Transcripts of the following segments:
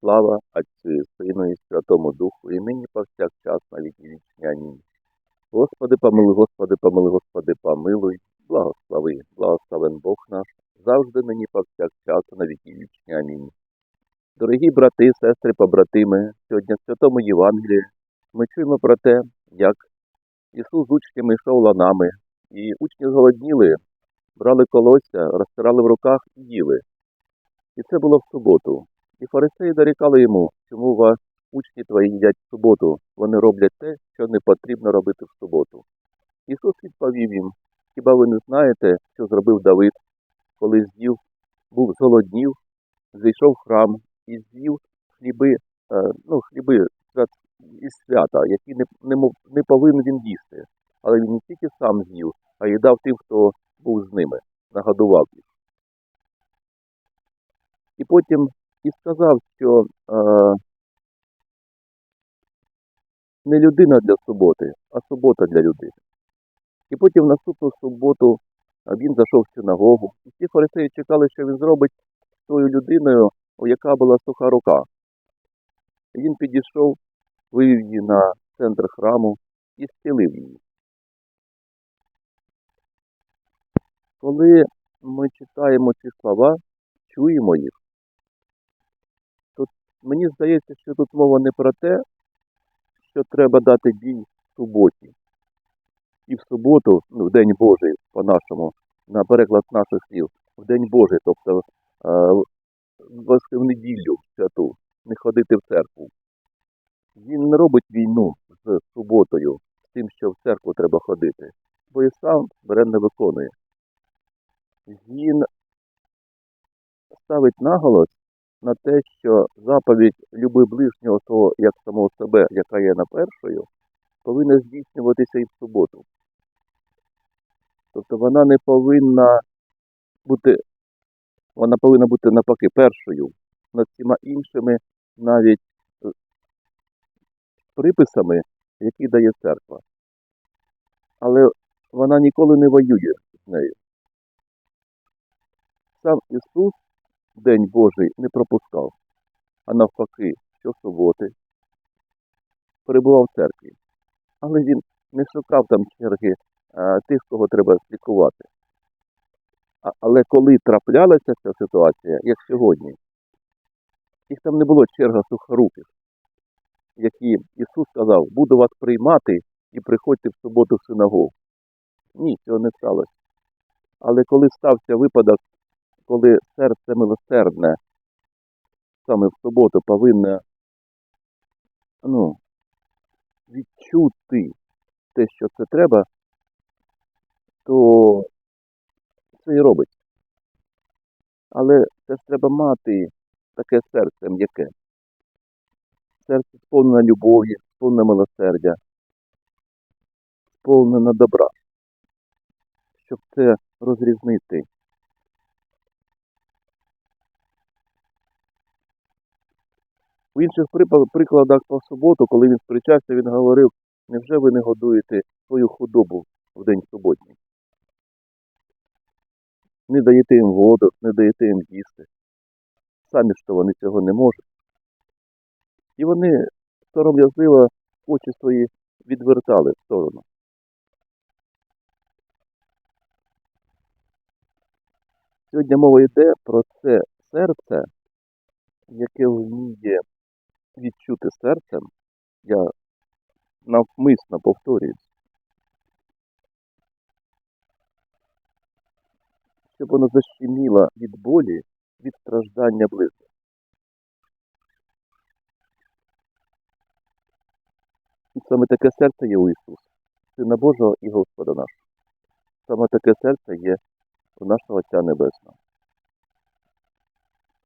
Слава Отцю Сину і Святому Духу, і нині повсякчас на віки вічні. Амінь. Господи, помилуй, Господи, помилуй, Господи, помилуй, благослови, благословен Бог наш, завжди нині повсякчас на віки вічні. Амінь. Дорогі брати, сестри, побратими, сьогодні в Святому Євангелії ми чуємо про те, як Ісус з учнями йшов ланами, і учні зголодніли, брали колосся, розтирали в руках і їли. І це було в суботу. І фарисеї дорікали йому, чому вас учні твої їдять в суботу, вони роблять те, що не потрібно робити в суботу. Ісус відповів їм, хіба ви не знаєте, що зробив Давид, коли з'їв, був зголоднів, зайшов в храм і з'їв хліби, е, ну, хліби із свята, які не, не, не повинен він їсти. Але він не тільки сам з'їв, а й дав тим, хто був з ними, нагодував їх. І потім і сказав, що е, не людина для суботи, а субота для людини. І потім в наступну суботу е, він зайшов в синагогу, і всі фарисеї чекали, що він зробить з тою людиною, у яка була суха рука. І він підійшов, вивів її на центр храму і зцілив її. Коли ми читаємо ці слова, чуємо їх, Мені здається, що тут мова не про те, що треба дати бій в суботі. І в суботу, ну, в День Божий, по-нашому, на переклад наших слів, в День Божий, тобто е, в в неділю святу, не ходити в церкву. Він не робить війну з суботою, з тим, що в церкву треба ходити, бо і сам не виконує. Він ставить наголос на те, що заповідь люби ближнього того, як самого себе, яка є на першою, повинна здійснюватися і в суботу. Тобто вона не повинна бути, вона повинна бути навпаки першою над всіма іншими навіть приписами, які дає церква. Але вона ніколи не воює з нею. Сам Ісус День Божий не пропускав, а навпаки, щосуботи перебував в церкві. Але він не шукав там черги а, тих, кого треба лікувати. А, але коли траплялася ця ситуація, як сьогодні, їх там не було черга сухоруких, які Ісус сказав, буду вас приймати і приходьте в суботу в синагогу. Ні, цього не сталося. Але коли стався випадок, коли серце милосердне саме в суботу повинне ну, відчути те, що це треба, то це і робить. Але це ж треба мати таке серце м'яке. Серце сповнене любові, сповнене милосердя, сповнене добра, щоб це розрізнити. В інших прикладах по суботу, коли він сперечався, він говорив, невже ви не годуєте свою худобу в день суботній? Не даєте їм воду, не даєте їм їсти. Самі ж то вони цього не можуть. І вони сором'язливо очі свої відвертали в сторону. Сьогодні мова йде про це серце, яке вміє відчути серцем, я навмисно повторююсь, щоб воно защеміло від болі, від страждання близьких. І саме таке серце є у Ісуса, Сина Божого і Господа нашого. Саме таке серце є у нашого Отця Небесного.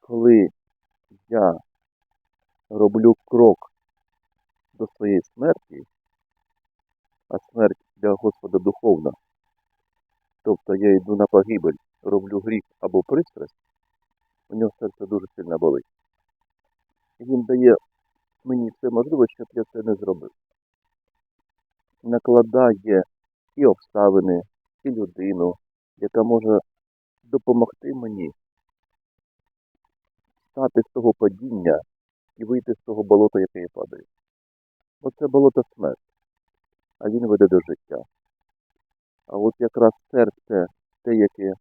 Коли я роблю крок до своєї смерті, а смерть для Господа духовна, тобто я йду на погибель, роблю гріх або пристрасть, у нього серце дуже сильно болить. І він дає мені все можливе, щоб я це не зробив. Накладає і обставини, і людину, яка може допомогти мені стати з того падіння і вийти з того болота, яке я падаю. Бо болото смерть, а він веде до життя. А от якраз серце, те, яке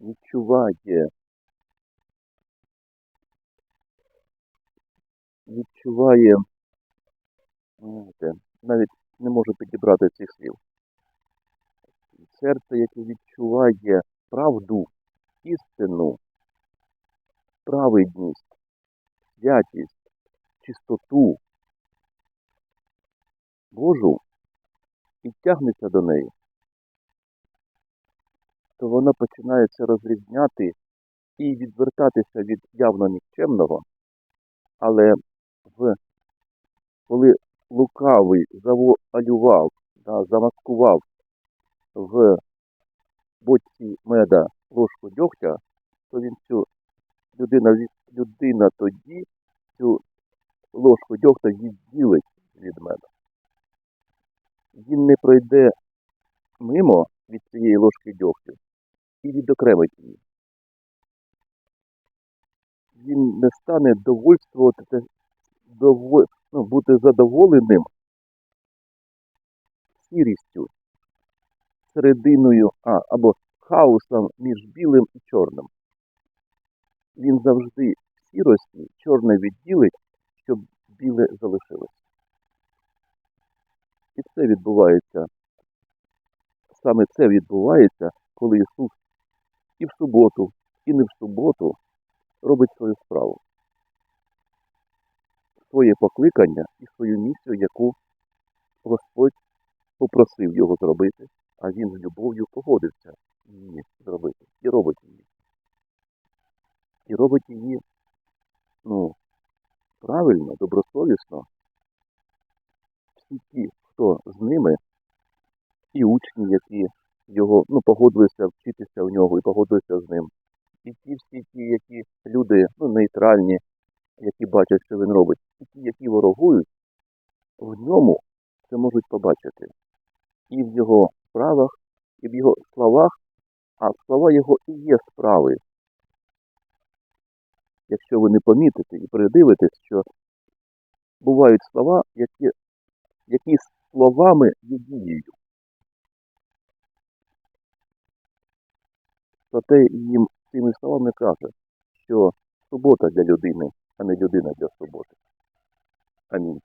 відчуває, відчуває, знаєте, навіть не можу підібрати цих слів. Серце, яке відчуває правду, істину, праведність, святість, чистоту Божу і тягнеться до неї, то вона починає це розрізняти і відвертатися від явно нікчемного, але в, коли лукавий завуалював, да, замаскував в бочці меда ложку дьогтя, то він цю людина, від- людина тоді цю ложку дьогтя відділить від меду. Він не пройде мимо від цієї ложки дьогтю і відокремить її. Він не стане довольствувати, те- дово- ну, бути задоволеним сірістю, серединою, а, або хаосом між білим і чорним. Він завжди в сірості чорне відділить, щоб біле залишилось. І це відбувається. Саме це відбувається, коли Ісус і в суботу, і не в суботу робить свою справу. Своє покликання і свою місію, яку Господь попросив його зробити, а він з любов'ю погодився її зробити. І робить її. І робить її, ну, правильно, добросовісно. Всі ті, хто з ними, і учні, які його ну, погодилися вчитися у нього і погодилися з ним. І ті всі ті, які люди ну, нейтральні, які бачать, що він робить, і ті, які ворогують, в ньому це можуть побачити. І в його справах, і в його словах, а слова його і є справи. Якщо ви не помітите і придивитесь, що бувають слова, які, які словами є дією. Проте їм цими словами каже, що субота для людини, а не людина для суботи. Амінь.